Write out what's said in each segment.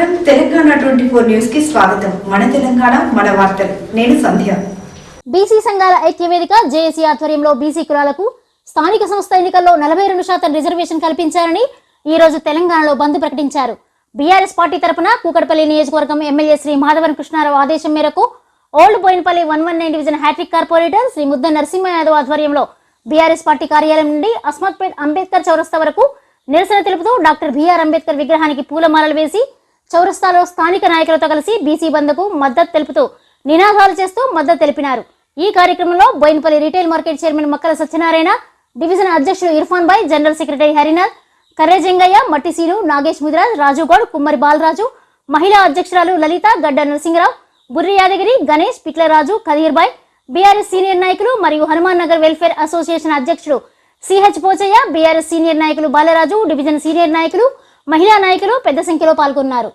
నమస్కారం. Telangana twenty four న్యూస్కి స్వాగతం. మన తెలంగాణ మన వార్తలు. నేను సంధ్య. బీసీ సంఘాల ఐక్యవేదిక జేఏసీ ఆధ్వర్యంలో బీసీ కులాలకు స్థానిక సంస్థ ఎన్నికల్లో నలభై రెండు శాతం రిజర్వేషన్ కల్పించారని ఈ రోజు తెలంగాణలో బంద్ ప్రకటించారు. బీఆర్ఎస్ పార్టీ తరపున కూకట్పల్లి నియోజకవర్గం ఎమ్మెల్యే శ్రీ మాధవన్ కృష్ణారావు ఆదేశం మేరకు old Boinapally one one nine division hattrick corporator Shri Mudda Narasimha Yadav ఆధ్వర్యంలో బీఆర్ఎస్ పార్టీ కార్యాలయం నుండి అస్మత్పేట్ అంబేద్కర్ చౌరస్తా వరకు నిరసన తెలుపుతూ డాక్టర్ బీఆర్ అంబేద్కర్ విగ్రహానికి పూలమాలలు వేసి చౌరస్తాలో స్థానిక నాయకులతో కలిసి బీసీ బంద్కు మద్దతు తెలుపుతూ నినాదాలు చేస్తూ మద్దతు తెలిపినారు. ఈ కార్యక్రమంలో Boinapalli retail market chairman Makkala Satyanarayana division అధ్యక్షుడు Irfan bye general secretary Harinath కర్రెజంగయ్య Mattiseenu Nagesh Mudiraj Raju Goud Kummari Balaraju మహిళా అధ్యక్షురాలు లలిత గడ్డ నరసింహరావు బుర్రి యాదగిరి గణేష్ పిక్లరాజు కదీర్ బాయ్ బీఆర్ఎస్ సీనియర్ నాయకులు మరియు హనుమాన్ నగర్ వెల్ఫేర్ అసోసియేషన్ అధ్యక్షుడు C H Pochaiah BRS senior నాయకులు బాలరాజు డివిజన్ సీనియర్ నాయకులు మహిళా నాయకులు పెద్ద సంఖ్యలో పాల్గొన్నారు.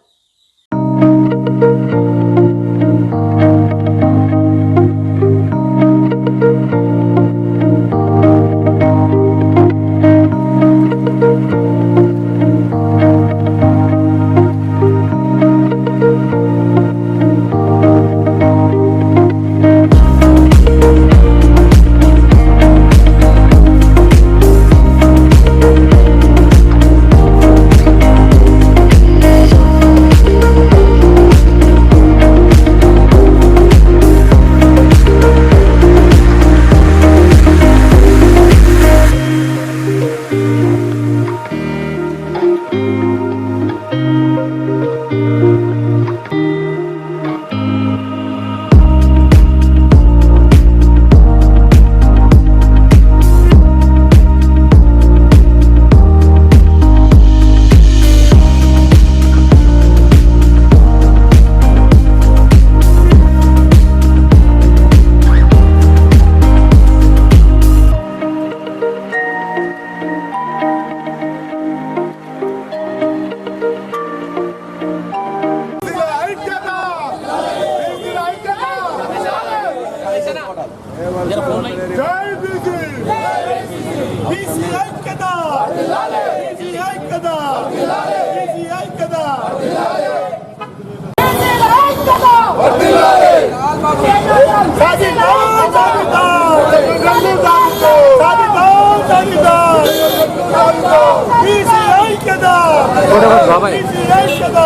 బీసీ ఐక్యత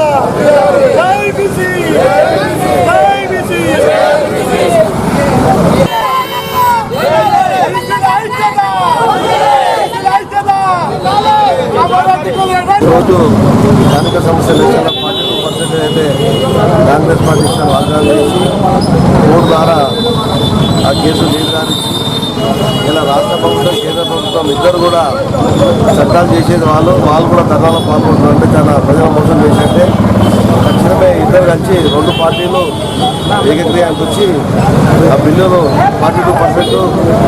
జై బీసీ రోజు స్థానిక సమస్యలు చాలా పార్టీ పర్సెంటేజ్ అయితే కాంగ్రెస్ పార్టీ ఇచ్చిన వాగ్దానం చేసి కోర్టు ద్వారా ఆ కేసు నిర్ధారించి ఇలా రాష్ట్ర ప్రభుత్వం కేంద్ర ప్రభుత్వం ఇద్దరు కూడా చట్టాలు చేసేది వాళ్ళు వాళ్ళు కూడా ధర్నాలో పాల్గొంటున్నారు చాలా ప్రజలు మోసం చేసేటే తక్షణమే ఇద్దరు కలిసి రెండు పార్టీలు ఏకగ్రీయానికి వచ్చి ఆ బిల్లును ఫార్టీ టూ పర్సెంట్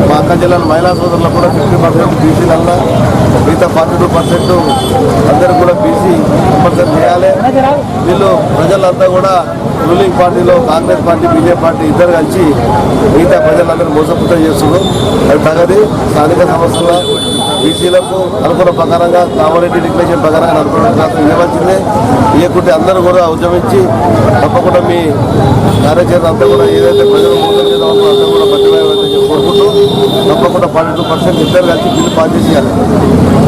మా అక్క జిల్లాలో మహిళా సోదరులకు కూడా ఫిఫ్టీ పర్సెంట్ బీసీలల్లో మిగతా ఫార్టీ టూ పర్సెంట్ అందరూ కూడా బీసీ కంపల్సరీ చేయాలి. వీళ్ళు ప్రజలంతా కూడా రూలింగ్ పార్టీలో కాంగ్రెస్ పార్టీ బీజేపీ పార్టీ ఇద్దరు కలిసి మిగతా ప్రజలందరూ మోసపుతం చేస్తున్నారు. అది తగది స్థానిక సంస్థల బీసీలకు అనుకున్న ప్రకారంగా కామారెడ్డి డిక్లరేషన్ ప్రకారంగా అనుకున్న శాతం ఇవ్వవలసిందే. ఇవ్వకుంటే అందరూ కూడా ఉద్యమించి తప్పకుండా మీ కార్యాచరణ అంతా కూడా ఏదైతే ప్రజలు మోసం చేద్దామో అంతా కూడా పట్టుబడి కోరుకుంటూ తప్పకుండా పన్నెండు పర్సెంట్ ఇద్దరు కలిసి బిల్లు పాస్ చేసేయాలి.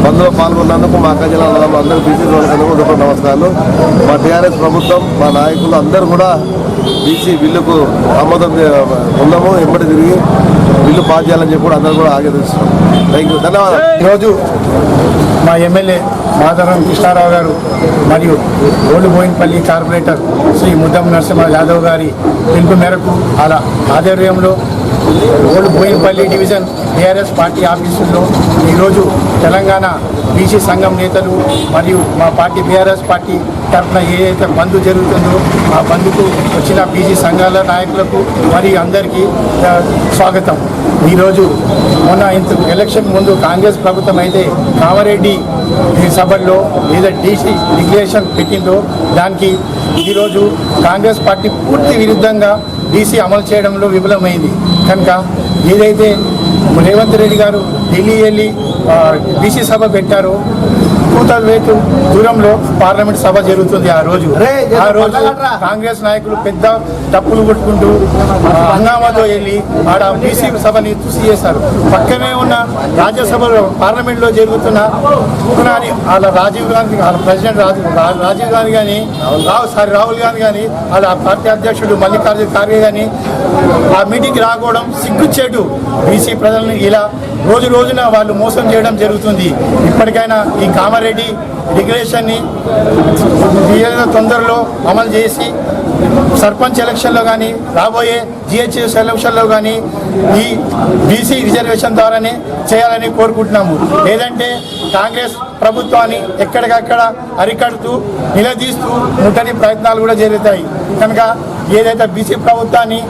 అందులో పాల్గొన్నందుకు మా అక్క జిల్లా అందరూ బీసీ వాళ్ళకి నమస్కారాలు. మా టీఆర్ఎస్ ప్రభుత్వం మా నాయకులు అందరూ కూడా బీసీ బిల్లుకు ఆమోదం చే- ఉన్నాము తిరిగి బిల్లు పాస్ చేయాలని చెప్పి కూడా అందరూ కూడా ఆగేదిస్తున్నాం థ్యాంక్ యూ ధన్యవాదాలు. ఈరోజు మా ఎమ్మెల్యే మాధవరం కృష్ణారావు గారు మరియు ఓల్డ్ బోయిన్పల్లి కార్పొరేటర్ శ్రీ ముద్దం నరసింహ యాదవ్ గారి పిలుపు మేరకు అలా ఆధ్వర్యంలో old Boinpally division TRS party ఆఫీసుల్లో ఈరోజు తెలంగాణ బీసీ సంఘం నేతలు మరియు మా పార్టీ బీఆర్ఎస్ పార్టీ తరఫున ఏదైతే బంద్ జరుగుతుందో ఆ బంద్కు వచ్చిన బీసీ సంఘాల నాయకులకు మరియు అందరికీ స్వాగతం. ఈరోజు మొన్న ఇంత ఎలక్షన్ ముందు కాంగ్రెస్ ప్రభుత్వం అయితే కామారెడ్డి సభల్లో లేదా డీసీ డిక్లరేషన్ పెట్టిందో దానికి ఈరోజు కాంగ్రెస్ పార్టీ పూర్తి విరుద్ధంగా డీసీ అమలు చేయడంలో విఫలమైంది. కనుక ఏదైతే రేవంత్ రెడ్డి గారు ఢిల్లీ వెళ్ళి బీసీ సభ పెట్టారో కూతవేటు దూరంలో పార్లమెంట్ సభ జరుగుతుంది ఆ రోజు. ఆ రోజు. కాంగ్రెస్ నాయకులు పెద్ద తప్పులు కొట్టుకుంటూ హంగామాతో వెళ్ళి ఆడ బీసీ సభని తుసి చేశారు. పక్కనే ఉన్న రాజ్యసభలో పార్లమెంట్లో జరుగుతున్న అని వాళ్ళ రాజీవ్ గాంధీ వాళ్ళ ప్రెసిడెంట్ రాజీవ్ రాజీవ్ గాంధీ కానీ రావు సారీ రాహుల్ గాంధీ కానీ వాళ్ళ పార్టీ అధ్యక్షుడు మల్లికార్జున ఖార్గే కానీ ఆ మీటింగ్కి రాకపోవడం సిగ్గుచ్చేటు బీసీ ప్రజల్ని ఇలా రోజు రోజున వాళ్ళు మోసం చేయడం జరుగుతుంది. ఇప్పటికైనా ఈ కామారెడ్డి డిక్లరేషన్ని తొందరలో అమలు చేసి సర్పంచ్ ఎలక్షన్లో కానీ రాబోయే జిహెచ్ఎస్ ఎలక్షన్లో కానీ ఈ బీసీ రిజర్వేషన్ ద్వారానే చేయాలని కోరుకుంటున్నాము. లేదంటే కాంగ్రెస్ ప్రభుత్వాన్ని ఎక్కడికక్కడ అరికడుతూ నిలదీస్తూ ముట్టని ప్రయత్నాలు కూడా జరుగుతాయి. కనుక ఏదైతే బీసీ ప్రభుత్వాన్ని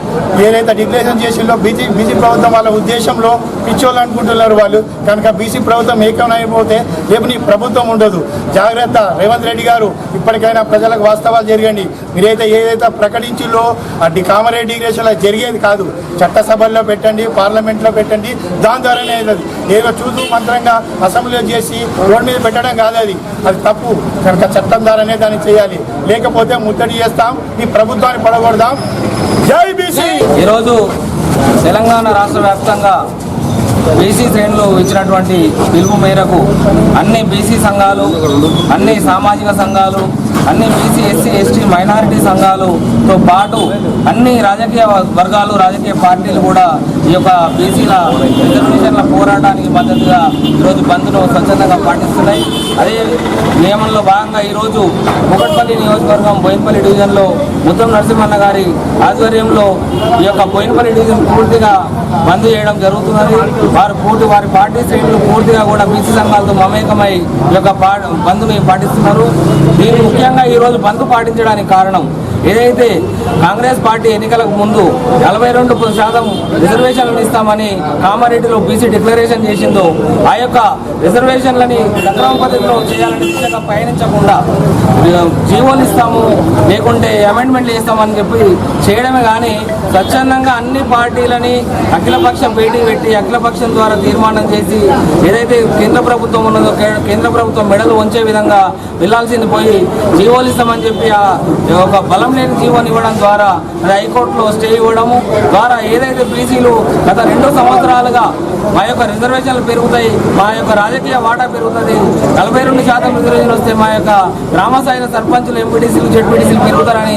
ఏదైతే డిక్లరేషన్ చేసిందో బీసీ బీసీ ప్రభుత్వం వాళ్ళ ఉద్దేశంలో పిచ్చోళ్ళు అనుకుంటున్నారు వాళ్ళు. కనుక బీసీ ప్రభుత్వం ఏకమైపోతే రేపు నీ ప్రభుత్వం ఉండదు. జాగ్రత్త. రేవంత్ రెడ్డి గారు ఇప్పటికైనా ప్రజలకు వాస్తవాలు జరగండి. మీరైతే ఏదైతే ప్రకటించిందో అది కామరేడ్ డిగ్రేషన్ జరిగేది కాదు. చట్టసభల్లో పెట్టండి పార్లమెంట్లో పెట్టండి. దాని ద్వారానే అవుతుంది ఏదో చూసు మంత్రంగా అసెంబ్లీలో చేసి రోడ్ మీద పెట్టడం కాదు అది. అది తప్పు. కనుక చట్టం ద్వారానే దాన్ని చేయాలి. లేకపోతే ముట్టడి చేస్తాం. ఈ ప్రభుత్వాన్ని నిలబడదాం జై బీసీ. ఈరోజు తెలంగాణ రాష్ట్ర వ్యాప్తంగా బీసీ శ్రేణులు ఇచ్చినటువంటి పిలుపు మేరకు అన్ని బీసీ సంఘాలు అన్ని సామాజిక సంఘాలు అన్ని బీసీ ఎస్సీ ఎస్టీ మైనారిటీ సంఘాలుతో పాటు అన్ని రాజకీయ వర్గాలు రాజకీయ పార్టీలు కూడా ఈ యొక్క బీసీల రిజర్వేషన్ల పోరాటానికి మద్దతుగా ఈరోజు బంద్ను స్వచ్ఛందంగా పాటిస్తున్నాయి. అదే నియమంలో భాగంగా ఈరోజు కుకట్పల్లి నియోజకవర్గం బోయినపల్లి డివిజన్లో ముత్తం నరసింహన్న గారి ఆధ్వర్యంలో ఈ యొక్క బోయినపల్లి డివిజన్ పూర్తిగా బంద్ చేయడం జరుగుతున్నది. వారు పూర్తి వారి పార్టీ శ్రేణులు పూర్తిగా కూడా బీసీ సంఘాలతో మమేకమై ఈ యొక్క పా బంద్ని పాటిస్తున్నారు. దీని ముఖ్యంగా ఈరోజు బంద్ పాటించడానికి కారణం ఏదైతే కాంగ్రెస్ పార్టీ ఎన్నికలకు ముందు నలభై రెండు శాతం రిజర్వేషన్లను ఇస్తామని కామారెడ్డిలో బీసీ డిక్లరేషన్ చేసిందో ఆ యొక్క రిజర్వేషన్లని సక్రమ పద్ధతిలో చేయాలని దిశగా పయనించకుండా జీవోలు ఇస్తాము లేకుంటే అమెండ్మెంట్లు ఇస్తామని చెప్పి చేయడమే కానీ స్వచ్ఛందంగా అన్ని పార్టీలని అఖిలపక్షం భేటీ పెట్టి అఖిలపక్షం ద్వారా తీర్మానం చేసి ఏదైతే కేంద్ర ప్రభుత్వం ఉన్నదో కే- కేంద్ర ప్రభుత్వం మెడలు వంచే విధంగా వెళ్ళాల్సింది పోయి జీవోలు ఇస్తామని చెప్పి ఆ ఒక బలం లేని జీవోని ఇవ్వడం ద్వారా అది హైకోర్టులో స్టే ఇవ్వడము ద్వారా ఏదైతే బీసీలు గత రెండు సంవత్సరాలుగా మా యొక్క రిజర్వేషన్లు పెరుగుతాయి మా యొక్క రాజకీయ వాటా పెరుగుతుంది నలభై రెండు శాతం రిజర్వేషన్ వస్తే మా యొక్క గ్రామ స్థాయిలో సర్పంచులు ఎంపీటీసీలు జెడ్పీటీసీలు పెరుగుతారని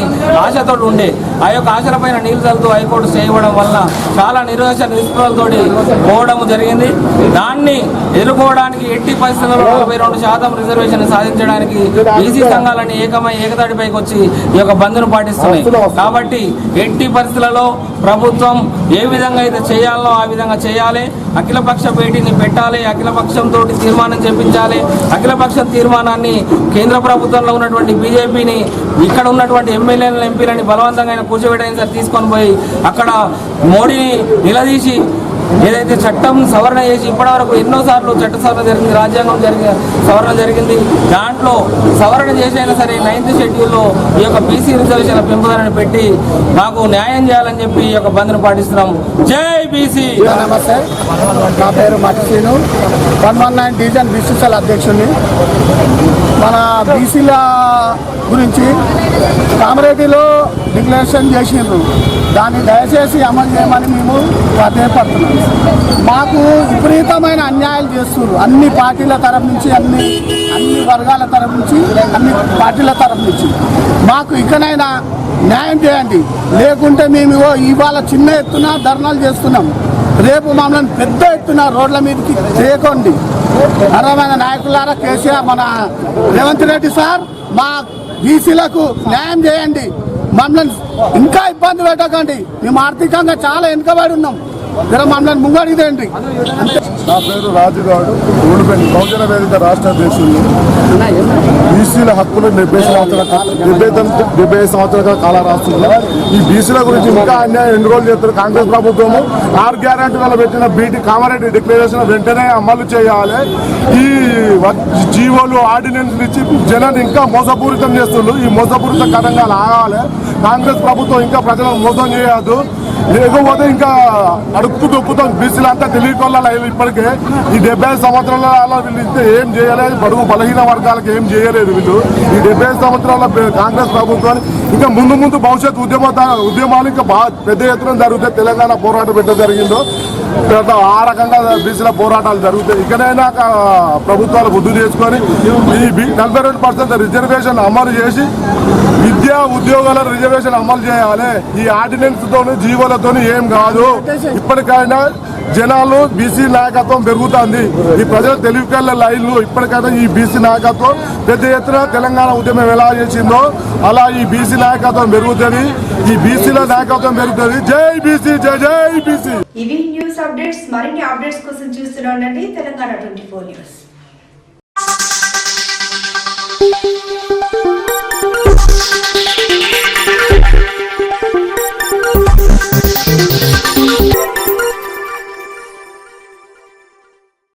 ఆశతో ఉండే ఆ యొక్క ఆశలపైన నీళ్ళు చల్లుతూ హైకోర్టు చేయడం వల్ల చాలా నిర్వహణ నిష్ఫలతోటి పోవడం జరిగింది. దాన్ని ఎదుర్కోవడానికి ఎట్టి పరిస్థితుల్లో నలభై రెండు శాతం రిజర్వేషన్ సాధించడానికి బీసీ సంఘాలని ఏకమై ఏకతాటిపైకి వచ్చి ఈ యొక్క బంద్ను పాటిస్తున్నాయి. కాబట్టి ఎట్టి పరిస్థితులలో ప్రభుత్వం ఏ విధంగా అయితే చేయాలో ఆ విధంగా చేయాలి. అఖిలపక్ష భేటీని పెట్టాలి. అఖిలపక్షంతో తీర్మానం చేపించాలి. అఖిలపక్ష తీర్మానాన్ని కేంద్ర ప్రభుత్వంలో ఉన్నటువంటి బీజేపీని ఇక్కడ ఉన్నటువంటి ఎమ్మెల్యేలను ఎంపీలని బలవంతంగా కూర్చోబెట్టని సార్ తీసుకొని పోయి అక్కడ మోడీని నిలదీసి ఏదైతే చట్టం సవరణ చేసి ఇప్పటివరకు ఎన్నోసార్లు చట్ట సవరణ జరిగింది రాజ్యాంగం జరిగి సవరణ జరిగింది దాంట్లో సవరణ చేసైనా సరే నైన్త్ షెడ్యూల్లో ఈ యొక్క బీసీ రిజర్వేషన్ల పెంపుదలను పెట్టి మాకు న్యాయం చేయాలని చెప్పి ఈ యొక్క బంద్ను పాటిస్తున్నాం జై బీసీ! నమస్తే. నా పేరు Mattinu one one nine division BCCL అధ్యక్షుడిని. మన బీసీల గురించి కామారెడ్డిలో డిక్లరేషన్ చేసిండ్రు. దాన్ని దయచేసి అమలు చేయమని మేము ప్రాధాన్యపడుతున్నాం మాకు విపరీతమైన అన్యాయాలు చేస్తున్నారు అన్ని పార్టీల తరఫు నుంచి అన్ని అన్ని వర్గాల తరఫు నుంచి అన్ని పార్టీల తరఫు నుంచి. మాకు ఇకనైనా న్యాయం చేయండి. లేకుంటే మేము ఇవాళ చిన్న ఎత్తున ధర్నాలు చేస్తున్నాం. రేపు మమ్మల్ని పెద్ద ఎత్తున రోడ్ల మీదకి చేయకండి అర్హమైన నాయకులారా కేసీఆర్ మన రేవంత్ రెడ్డి సార్ మా బీసీలకు న్యాయం చేయండి. మమ్మల్ని ఇంకా ఇబ్బంది పెట్టకండి. మేము ఆర్థికంగా చాలా వెనుకబడి ఉన్నాం. జర మమ్మల్ని ముంగడిదేయండి నా పేరు రాజుగాడు. ఊడిపోయిన బహుజన వేదిక రాష్ట్ర అధ్యక్షులు బీసీల హక్కులు డెబ్బై సంవత్సరాల డెబ్బై తొమ్మిది డెబ్బై ఐదు సంవత్సరాల కాల రాష్ట్రంలో. ఈ బీసీల గురించి ఇంకా అన్యాయం ఎన్ని రోజులు చేస్తారు కాంగ్రెస్ ప్రభుత్వము? ఆరు గ్యారంటీ వల్ల పెట్టిన బీటీ కామారెడ్డి డిక్లరేషన్ వెంటనే అమలు చేయాలి. ఈ వ- జీవోలు ఆర్డినెన్స్ ఇచ్చి జనాన్ని ఇంకా మోసపూరితం చేస్తుండ్రు ఈ మోసపూరిత కథంగా ఆగాలి కాంగ్రెస్ ప్రభుత్వం ఇంకా ప్రజలను మోసం చేయదు. లేకపోతే ఇంకా అడుక్కు దొక్కుతాం బీసీలు అంతా తెలియకోవాలి ఇప్పటికే? ఈ డెబ్బై ఐదు సంవత్సరాల వీళ్ళు ఇంత ఏం చేయలేదు. బడుగు బలహీన వర్గాలకు ఏం చేయలేదు వీళ్ళు. ఈ డెబ్బై ఐదు సంవత్సరాల కాంగ్రెస్ ప్రభుత్వాన్ని ఇంకా ముందు ముందు భవిష్యత్ ఉద్యమ ఉద్యమాలు ఇంకా బాగా పెద్ద ఎత్తున జరిగితే తెలంగాణ పోరాటం పెట్ట జరిగిందో. ఆ రకంగా బీసీల పోరాటాలు జరుగుతాయి. ఇకనైనా ప్రభుత్వాలు బుద్ధి చేసుకొని ఈ బి- నలభై రెండు పర్సెంట్ రిజర్వేషన్ అమలు చేసి విద్యా ఉద్యోగాల రిజర్వేషన్ అమలు చేయాలి. ఈ ఆర్డినెన్స్ తోని జీవోలతోని ఏం కాదు. ఇప్పటికైనా జనాలు బీసీ నాయకత్వం పెరుగుతుంది. ఈ ప్రజల తెలివికల్ల లైన్లు ఇప్పటికైనా ఈ బీసీ నాయకత్వం పెద్ద ఎత్తున తెలంగాణ ఉద్యమం ఎలా చేసిందో అలా ఈ బీసీ నాయకత్వం పెరుగుతుంది. ఈ బీసీల నాయకత్వం పెరుగుతుంది. జై బీసీ జై జై బీసీ ఇవి న్యూస్ అప్డేట్స్ మరిన్ని అప్డేట్స్ కోసం చూస్తూనే ఉండండి తెలంగాణ ట్వంటీ ఫోర్ న్యూస్.